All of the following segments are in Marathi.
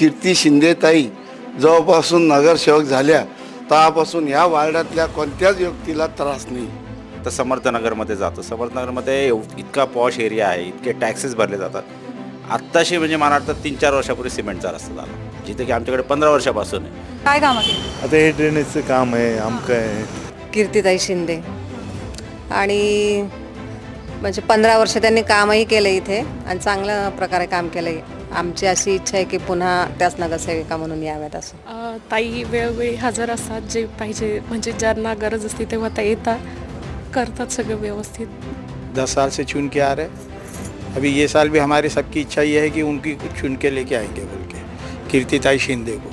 कीर्ती शिंदेताई जेव्हापासून नगरसेवक झाल्या तेव्हापासून ह्या वार्डातल्या कोणत्याच व्यक्तीला त्रास नाही. तर समर्थनगरमध्ये जातो. समर्थनगरमध्ये एव- इतका पॉश एरिया आहे इतके टॅक्सेस भरले जातात. आत्ताशी म्हणजे मला वाटतं तीन चार वर्षापूर्वी सिमेंटचा रस्ता झाला. जिथे की आमच्याकडे पंधरा वर्षापासून आहे. काय कामं केली आता हे ड्रेनेजचं काम आहे आमकं आहे. कीर्तिताई शिंदे. आणि म्हणजे पंधरा वर्ष त्यांनी कामही केलं इथे आणि चांगल्या प्रकारे काम केलं आमची अशी इच्छा आहे की पुन्हा त्याच नगरसेविका म्हणून याव्यात असं. अ, ताई वेळोवेळी हजर असतात जे पाहिजे म्हणजे ज्यांना गरज असते तेव्हा त्या येतात करतात सगळं व्यवस्थित. दस साल से चुन के आ रहे अभी ये साल भी हमारी सबकी इच्छा ये है कि उनकी चुन के लेके आएंगे बोल के कीर्तिताई शिंदे को।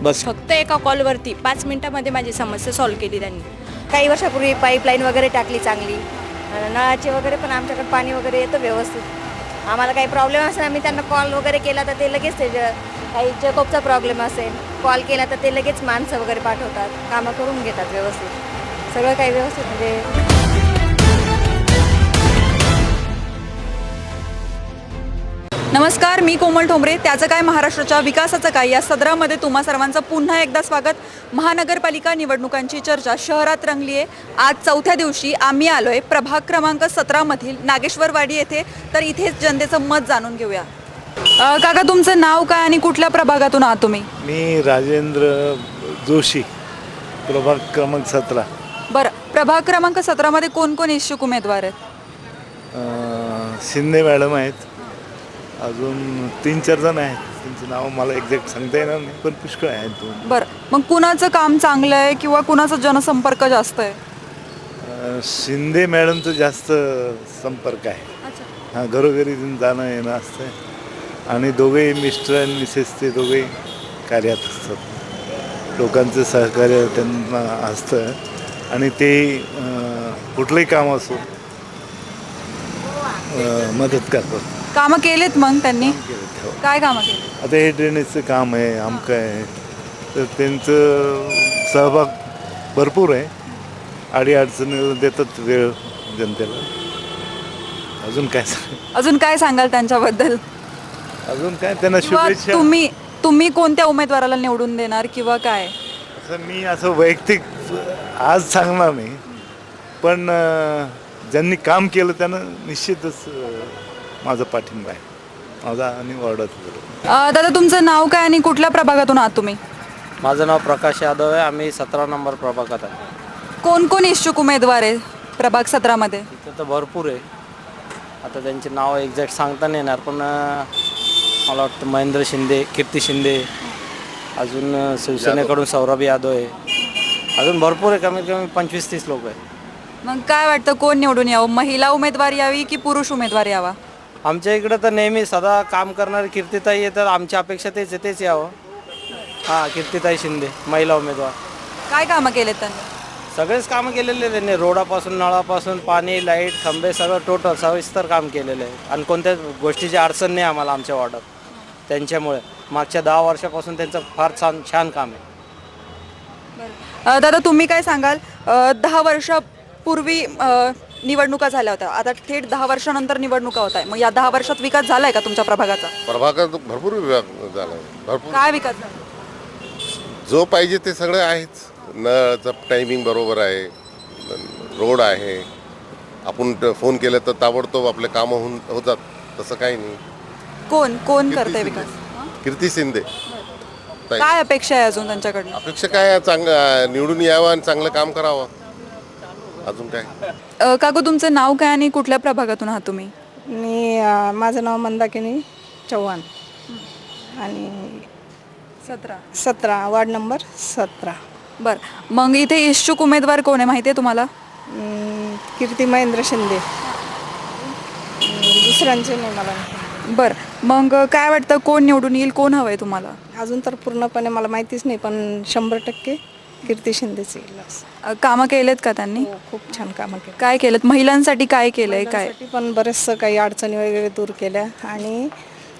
बस। फक्त एका कॉलवरती पाच मिनिटामध्ये माझी समस्या सॉल्व्ह केली त्यांनी. काही वर्षापूर्वी पाईपलाईन वगैरे टाकली चांगली. नळाचे वगैरे पण आमच्याकडे पाणी वगैरे येतं व्यवस्थित. आम्हाला काही प्रॉब्लेम असेल आम्ही त्यांना कॉल वगैरे केला तर ते लगेच ते काही चेकअपचा प्रॉब्लेम असेल कॉल केला तर ते लगेच माणसं वगैरे पाठवतात कामं करून घेतात व्यवस्थित. सगळं काही व्यवस्थित म्हणजे नमस्कार मी कोमल ठोंबरे. त्याचं काय महाराष्ट्राच्या विकासाचं काय? या सदरामध्ये तुम्हा सर्वांचं पुन्हा एकदा स्वागत. महानगरपालिका निवडणुकांची चर्चा शहरात रंगली आहे. आज चौथ्या दिवशी आम्ही आलोय प्रभाग क्रमांक सतरामधील नागेश्वरवाडी येथे. तर इथेच जनतेचं मत जाणून घेऊया. काका तुमचं नाव काय आणि कुठल्या प्रभागातून आहात तुम्ही? मी राजेंद्र जोशी प्रभाग क्रमांक सतरा. बरं. प्रभाग क्रमांक सतरामध्ये कोण कोण इच्छुक उमेदवार आहेत? शिंदे मॅडम आहेत. अजून तीन चार जण आहेत. त्यांचं नाव मला एक्झॅक्ट सांगता येणार नाही पण पुष्कळ आहेत दोन. बरं. मग कुणाचं काम चांगलं आहे किंवा कुणाचा जनसंपर्क जास्त आहे? अं, शिंदे मॅडमचं जास्त संपर्क आहे. हां घरोघरी जाणं येणं असतं आणि दोघेही मिस्टर आणि मिसेस ते दोघेही कार्यात असतात. लोकांचं सहकार्य त्यांना असतं. आणि ते अं, कुठलंही काम असो अं, मदत करतात. कामं केलेत मग त्यांनी? काय कामं केली आता हे ड्रेनेजचं काम आहे आमकं आहे. तर त्यांचं सहभाग भरपूर आहे. अडी अडचणी देतात वेळ जनतेला. अजून काय सांग? अजून काय सांगाल त्यांच्याबद्दल? अजून काय? त्यांना किंवा शुभेच्छा. तुम्ही तुम्ही कोणत्या उमेदवाराला निवडून देणार किंवा काय? असं मी असं वैयक्तिक आज सांगणार नाही. पण अं, ज्यांनी काम केलं त्यांना निश्चितच अं, माझा पाठिंबा आहे. माझा आणि वॉर्डात अं, दादा तुमचं नाव काय आणि कुठल्या प्रभागातून आहात तुम्ही? माझं नाव प्रकाश यादव आहे. आम्ही सतरा नंबर प्रभागात आहे. कोण कोण इच्छुक उमेदवार आहे प्रभाग सतरामध्ये? इथं तर भरपूर आहे. आता त्यांचे नाव एक्झॅक्ट सांगता नाही येणार पण अं, मला वाटतं महेंद्र शिंदे कीर्ती शिंदे अजून अं, शिवसेनेकडून सौरभ यादव आहे. अजून भरपूर आहे. कमीत कमी पंचवीस तीस लोक आहे. मग काय वाटतं कोण निवडून यावं? महिला उमेदवार यावी की पुरुष उमेदवार यावा? आमच्या इकडं तर नेहमी सदा काम करणारी कीर्तिताई आहे तर आमची अपेक्षा तेच आहे तेच यावं. हां कीर्तिताई शिंदे महिला उमेदवार. काय कामं केलेत त्यांनी? सगळेच कामं केलेले आहे त्यांनी. रोडापासून नळापासून पाणी लाइट खंबे सगळं टोटल सविस्तर काम केलेलं आहे. आणि कोणत्याच गोष्टीची अडचण नाही आम्हाला आमच्या वॉर्डात. त्यांच्यामुळे. मागच्या दहा वर्षापासून त्यांचं फार छान छान काम आहे. अं, दादा तुम्ही काय सांगाल? अं, दहा वर्षापूर्वी अं, निवडणुका झाल्या होत्या. आता थेट दहा वर्षानंतर निवडणुका होत आहे मग या दहा वर्षात विकास झालाय का तुमच्या प्रभागाचा? प्रभागात भरपूर विभाग झाला. भरपूर. काय विकास झाला? जो पाहिजे ते सगळं आहेच. नळाचं टायमिंग बरोबर आहे रोड आहे आपण ट- फोन केलं तर ताबडतोब आपले कामं होऊन होतात तसं काही नाही. कोण कोण कीर्ती करतंय. विकास? कीर्ती शिंदे. ताई. काय अपेक्षा आहे अजून त्यांच्याकडनं? अपेक्षा काय आहे? चांग निवडून यावं आणि चांगलं काम करावं. अजून काय? अ, काकू तुमचं नाव काय आणि कुठल्या प्रभागातून आहात तुम्ही? मी अ, माझं नाव मंदाकिनी चव्हाण. आणि सतरा. सतरा वार्ड नंबर सतरा. बरं. मग इथे इच्छुक उमेदवार कोण आहे माहिती आहे तुम्हाला? अं, कीर्ती महेंद्र शिंदे. अं, दुसऱ्यांचे नाही मला माहिती. बरं. मग काय वाटतं कोण निवडून येईल कोण हवं आहे तुम्हाला? अजून तर पूर्णपणे मला माहितीच नाही पण शंभर टक्के कीर्ती शिंदेच. अ, कामं केलेत का त्यांनी? हो, खूप छान कामं केली काय केलं महिलांसाठी काय केलंय? काय? पण बरेचसं काही अडचणी वगैरे दूर केल्या आणि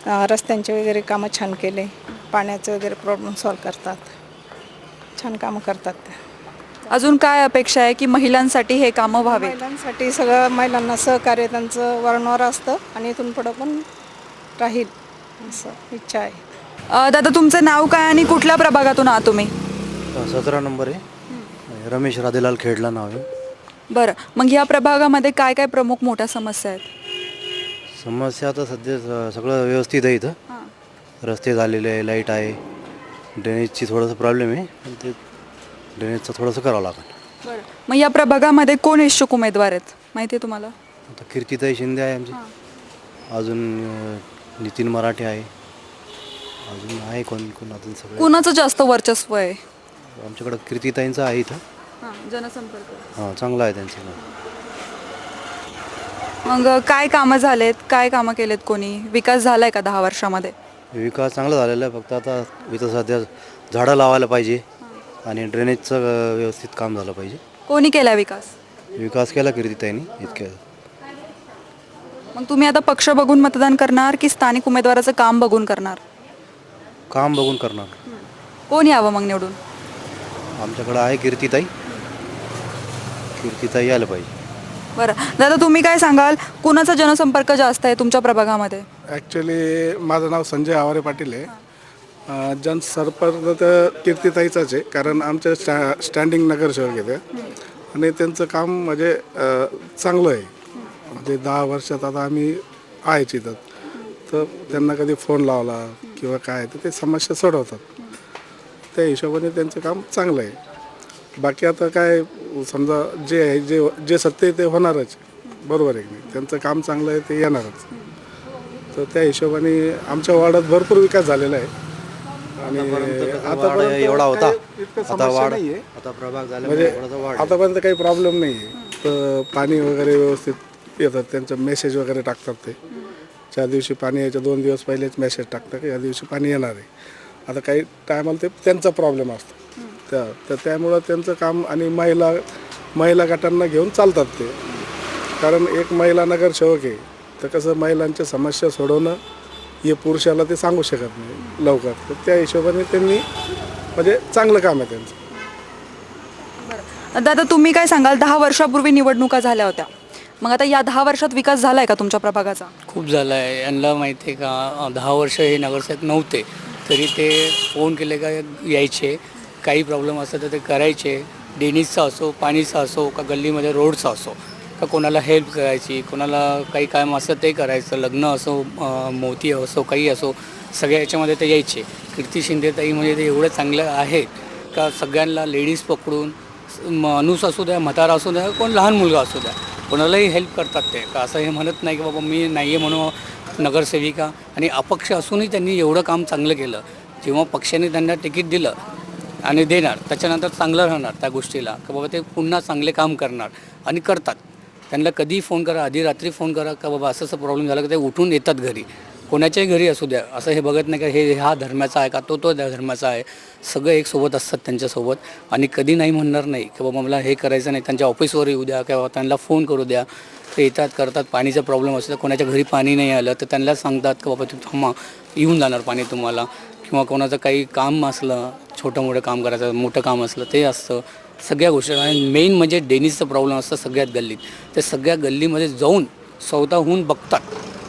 अं, रस्त्यांचे वगैरे कामं छान केले. पाण्याचे वगैरे प्रॉब्लेम सॉल्व करतात. छान कामं करतात त्या. अजून काय अपेक्षा आहे की महिलांसाठी हे कामं व्हावे महिलांसाठी सगळं महिलांना सहकार्य त्यांचं वारंवार असतं आणि इथून पुढं पण राहील असं इच्छा आहे. अ, दादा तुमचं नाव काय आणि कुठल्या प्रभागातून आहात तुम्ही? सतरा नंबर आहे. रमेश राधेलाल खेडला नाव आहे. बरं मग या प्रभागामध्ये काय काय प्रमुख मोठ्या समस्या आहेत? समस्या आता सध्या स- सगळं व्यवस्थित आहे इथं. रस्ते झालेले आहे लाइट आहे. ड्रेनेजची थोडंसं प्रॉब्लेम आहे. पण ते ड्रेनेजचं थोडंसं करावं लागेल. बरं मग या प्रभागामध्ये कोण इच्छुक उमेदवार आहेत? माहिती आहे तुम्हाला? आता कीर्तिताई शिंदे आहे आमची. अजून अं, नितीन मराठे आहे. अजून आहे कोण कोण अजून सगळे? कुणाचं जास्त वर्चस्व आहे? आमच्याकडं कीर्तिताईंचं आहे इथं. हां जनसंपर्क. हां चांगलं आहे त्यांचं मग काय कामं झालेत? काय कामं केलेत कोणी? विकास झालाय का दहा वर्षामध्ये? विकास चांगला झालेला आहे. फक्त आता इथं सध्या झाडं लावायला पाहिजे आणि ड्रेनेजचं अं, व्यवस्थित काम झालं पाहिजे. कोणी केला विकास? विकास केला कीर्तिताईंनी इतक्या मग तुम्ही आता पक्ष बघून मतदान करणार की स्थानिक उमेदवाराचं काम बघून करणार? काम बघून करणार. कोण यावं मग निवडून? आमच्याकडं आहे कीर्तिताई. कीर्तिताई यायला पाहिजे. बरं. दादा तुम्ही काय सांगाल? कुणाचा जनसंपर्क जास्त आहे तुमच्या प्रभागामध्ये? ॲक्च्युली माझं नाव संजय आवारे पाटील आहे. अं, जनसंपर्क तर कीर्तिताईचाच आहे कारण आमच्या स्टॅ स्टँडिंग नगरसेवक येते आणि त्यांचं काम म्हणजे अं, चांगलं आहे. म्हणजे दहा वर्षात आता आम्ही आहेच इथं. तर त्यांना कधी फोन लावला किंवा काय तर ते समस्या सोडवतात. त्या हिशोबाने त्यांचं काम चांगलं आहे. बाकी आता काय समजा जे आहे जे जे सत्य आहे ते होणारच. बरोबर आहे की नाही? त्यांचं काम चांगलं आहे ते येणारच. तर त्या हिशोबाने आमच्या वार्डात भरपूर विकास झालेला आहे. आणि आतापर्यंत एवढा होता. काही इतकं आता समस्या प्रभाग झाल्यामुळे म्हणजे आतापर्यंत काही प्रॉब्लेम नाही आहे तर पाणी वगैरे व्यवस्थित येतात त्यांचं मेसेज वगैरे टाकतात ते. ज्या दिवशी पाणी यायच्या दोन दिवस पहिलेच मेसेज टाकतात की या दिवशी पाणी येणार आहे. आता काही टायमाला ते त्यांचा प्रॉब्लेम असतो. त्या तर त्यामुळं त्यांचं काम आणि महिला महिला गटांना घेऊन चालतात ते. कारण एक महिला नगरसेवक आहे तर कसं महिलांच्या समस्या सोडवणं हे पुरुषाला ते सांगू शकत नाही लवकर. तर त्या हिशोबाने त्यांनी म्हणजे चांगलं काम आहे त्यांचं. दादा तुम्ही काय सांगाल? दहा वर्षापूर्वी निवडणुका झाल्या होत्या. मग आता या दहा वर्षात विकास झालाय का तुमच्या प्रभागाचा? खूप झालं आहे यांना माहिती आहे का दहा वर्ष हे नगरसेवक नव्हते. तरी ते फोन केले का यायचे काही प्रॉब्लेम असलं तर ते करायचे. डेनिजचा असो पाणीचा असो का गल्लीमध्ये रोडचा असो का कोणाला हेल्प करायची कोणाला काही काम असं ते करायचं लग्न असो मोती असो काही असो सगळ्या याच्यामध्ये ते यायचे. कीर्ती शिंदेताई म्हणजे ते एवढं चांगलं आहेत का सगळ्यांना लेडीज पकडून माणूस असू द्या म्हातारा असू द्या कोण लहान मुलगा असू द्या कोणालाही हेल्प करतात ते. का असं हे म्हणत नाही की बाबा मी नाही आहे म्हणून नगरसेविका आणि अपक्ष असूनही त्यांनी एवढं काम चांगलं केलं. जेव्हा पक्षाने त्यांना तिकीट दिलं आणि देणार त्याच्यानंतर चांगलं राहणार त्या गोष्टीला का बाबा ते पुन्हा चांगले काम करणार आणि करतात. त्यांना कधीही फोन करा आधी रात्री फोन करा का बाबा असं असं प्रॉब्लेम झाला का ते उठून येतात घरी. कोणाच्याही घरी असू द्या असं हे बघत नाही का हे हा धर्माचा आहे का तो तो धर्माचा आहे. सगळं एक सोबत असतात त्यांच्यासोबत. आणि कधी नाही म्हणणार नाही की बाबा मला हे करायचं नाही त्यांच्या ऑफिसवर येऊ द्या किंवा त्यांना फोन करू द्या. ते येतात करतात पाणीचा प्रॉब्लेम असतो कोणाच्या घरी पाणी नाही आलं तर त्यांना सांगतात की बाबा तू थांबा येऊन जाणार पाणी तुम्हाला. किंवा कोणाचं काही काम असलं छोटं मोठं काम करायचं मोठं काम असलं ते असतं. सगळ्या गोष्टी आणि मेन म्हणजे डेनिसचं प्रॉब्लेम असतं सगळ्यात गल्लीत. ते सगळ्या गल्लीमध्ये जाऊन स्वतःहून बघतात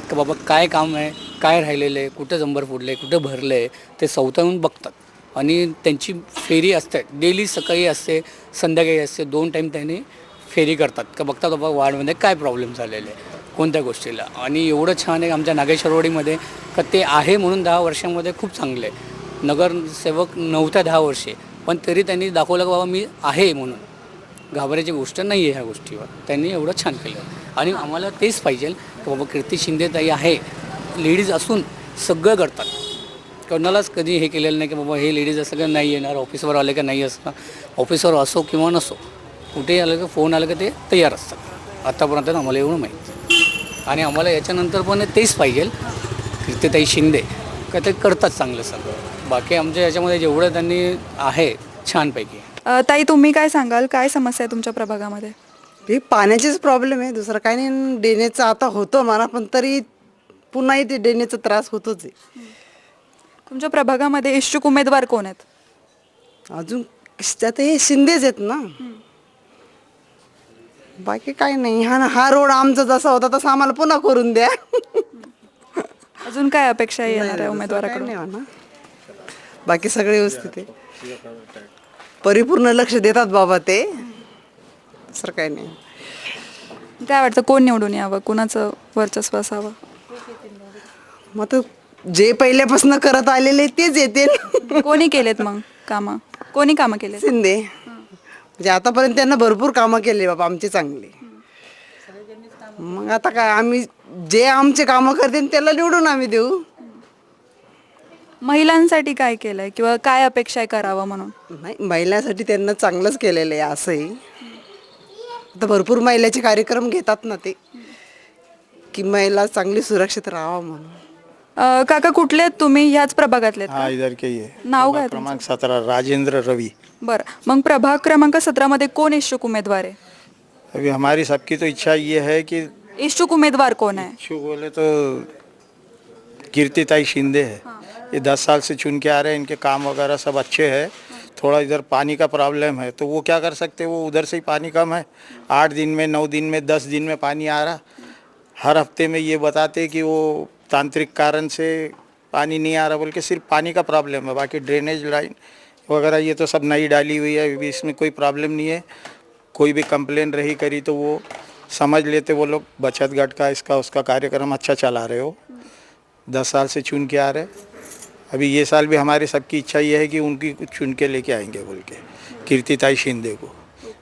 की बाबा काय काम आहे काय राहिलेलं आहे कुठं जंबर फोडलं आहे कुठं भरलं आहे ते सवतावून बघतात. आणि त्यांची फेरी असते डेली सकाळी असते संध्याकाळी असते दोन टाईम त्यांनी फेरी करतात. का बघतात बाबा वार्डमध्ये काय प्रॉब्लेम झालेले आहे कोणत्या गोष्टीला? आणि एवढं छान आहे आमच्या नागेश्वरवाडीमध्ये का ते आहे म्हणून दहा वर्षामध्ये खूप चांगले. आहे नगरसेवक नव्हत्या दहा वर्षे पण तरी त्यांनी दाखवलं की बाबा मी आहे म्हणून. घाबरायची गोष्ट नाही आहे ह्या गोष्टीवर. त्यांनी एवढं छान केलं. आणि आम्हाला तेच पाहिजे की बाबा कीर्ती शिंदे ताई आहे. लेडीज असून सगळं करतात कोणालाच कधी हे केलेलं नाही की बाबा हे लेडीज असं का नाही येणार ऑफिसवर आले का नाही असणार ऑफिसवर असो किंवा नसो कुठेही आलं का फोन आलं का ते तयार असतात. आत्तापर्यंत आम्हाला एवढं माहीत आणि आम्हाला याच्यानंतर पण तेच पाहिजे कीर्तिताई शिंदे का ते करतात चांगलं सगळं. बाकी आमच्या याच्यामध्ये जेवढं त्यांनी आहे छानपैकी. अ, ताई तुम्ही काय सांगाल? काय समस्या आहे तुमच्या प्रभागामध्ये? हे पाण्याचीच प्रॉब्लेम आहे. दुसरं काही नाही. डेनेचा आता होतो मला पण तरी पुन्हाही ते डेनेचा त्रास होतोच आहे. तुमच्या प्रभागामध्ये इच्छुक उमेदवार कोण आहेत? अजून त्यात हे शिंदेच आहेत ना. बाकी काही नाही. हा हा रोड आमचा जसा होता तसा आम्हाला पुन्हा करून द्या. अजून काय अपेक्षा येणार आहे उमेदवाराकडून? नाही म्हणा. बाकी सगळे व्यवस्थित आहे. परिपूर्ण लक्ष देतात बाबा ते. दुसरं काही नाही. काय वाटतं कोण निवडून यावं? कोणाचं वर्चस्व असावं? मग तर जे पहिल्यापासून करत आलेले तेच येते. कोणी केलेत मग कामं? कोणी कामं केलेत? शिंदे. म्हणजे आतापर्यंत त्यांना भरपूर कामं केले बाबा आमचे चांगले. मग आता काय आम्ही जे आमचे कामं करते त्याला निवडून आम्ही देऊ. महिलांसाठी काय केलंय किंवा काय अपेक्षा आहे करावं म्हणून? नाही महिलांसाठी त्यांना चांगलंच केलेलं आहे असंही. आता भरपूर महिलाचे कार्यक्रम घेतात ना ते. की महिला चांगली सुरक्षित राहावा म्हणून. अं, काका कुठले आहेत तुम्ही? ह्याच प्रभागातले आहेत हाँ इधर के ही है नाव काय तुमचं? क्रमांक सत्रह राजेंद्र रवि. बरं. मग प्रभाग क्रमांक सतरामध्ये कोण इच्छुक उमेदवार आहे? अभी हमारी सबकी तो इच्छा ये है कि इच्छुक उमेदवार कोण आहे? इच्छुक बोले तो कीर्तिताई शिंदे है। ये दस साल से चुन के आ रहे हैं इनके काम वगैरह सब अच्छे हैं। थोड़ा इधर पानी का प्रॉब्लम है। तो वो क्या कर सकते वो उधर से ही पानी कम है। आठ दिन में नौ दिन में दस दिन में पानी आ रहा। हर हफ्ते में ये बताते कि वो तांत्रिक कारण से पानी नहीं आ रहा बोल के सिर्फ़ पानी का प्रॉब्लम है, बाकी ड्रेनेज लाइन वगैरह ये तो सब नई डाली हुई है, अभी इसमें कोई प्रॉब्लम नहीं है। कोई भी कंप्लेन रही करी तो वो समझ लेते, वो लोग बचत गट का इसका, उसका कार्यक्रम अच्छा चला रहे हो। दस साल से चुन के आ रहे अभी ये साल भी हमारी सबकी इच्छा ये है कि उनकी चुन के लेके आएँगे बोल के। कीर्तिताई शिंदे को।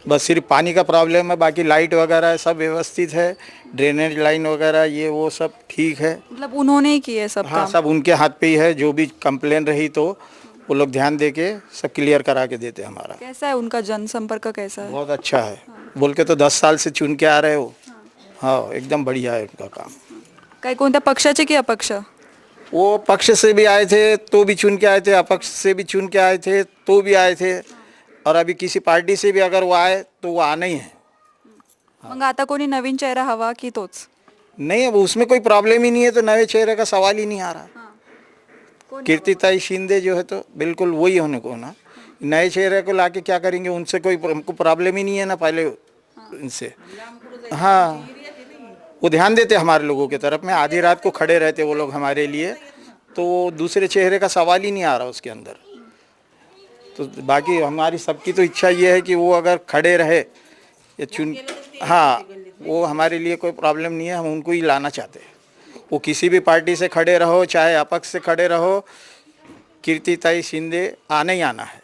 बस सिर्फ़ पानी का प्रॉब्लम है बाकी लाइट वगैरह सब व्यवस्थित है ड्रेनेज लाइन वगैरह ये वो सब ठीक है। मतलब उन्होंने ही किए सब हाँ काम? सब उनके हाथ पे ही है जो भी कंप्लेन रही तो वो लोग ध्यान दे के सब क्लियर करा के देते हमारा। कैसा है उनका जनसंपर्क कैसा है? बहुत अच्छा है। बोल के तो दस साल से चुन के आ रहे हो। हाँ। एकदम बढ़िया है उनका काम। काही कोणत्या पक्षाचे की अपक्ष? वो पक्ष से भी आए थे तो भी चुन के आए थे अपक्ष से भी चुन के आए थे तो भी आए थे। और अभी किसी पार्टी से भी अगर वो आए तो वो आना ही है। मग आता कोणी नवीन चेहरा हवा की तोच? नहीं अब उसमें कोई प्रॉब्लम ही नहीं है तो नए चेहरे का सवाल ही नहीं आ रहा। कीर्तिताई शिंदे जो है तो बिल्कुल वही होने को ना? नए चेहरे को लाके क्या करेंगे? उनसे कोई हमको प्रॉब्लम ही नहीं है ना पहले इनसे। हाँ। वो ध्यान देते हमारे लोगों के तरफ़ में आधी रात को खड़े रहते वो लोग हमारे लिए तो दूसरे चेहरे का सवाल ही नहीं आ रहा उसके अंदर। तो बाकी हमारी सबकी तो इच्छा ये है कि वो अगर खड़े रहे ये चुन हाँ वो हमारे लिए कोई प्रॉब्लम नहीं है हम उनको ही लाना चाहते हैं। वो किसी भी पार्टी से खड़े रहो चाहे अपक्ष से खड़े रहो कीर्तिताई शिंदे आने ही आना है।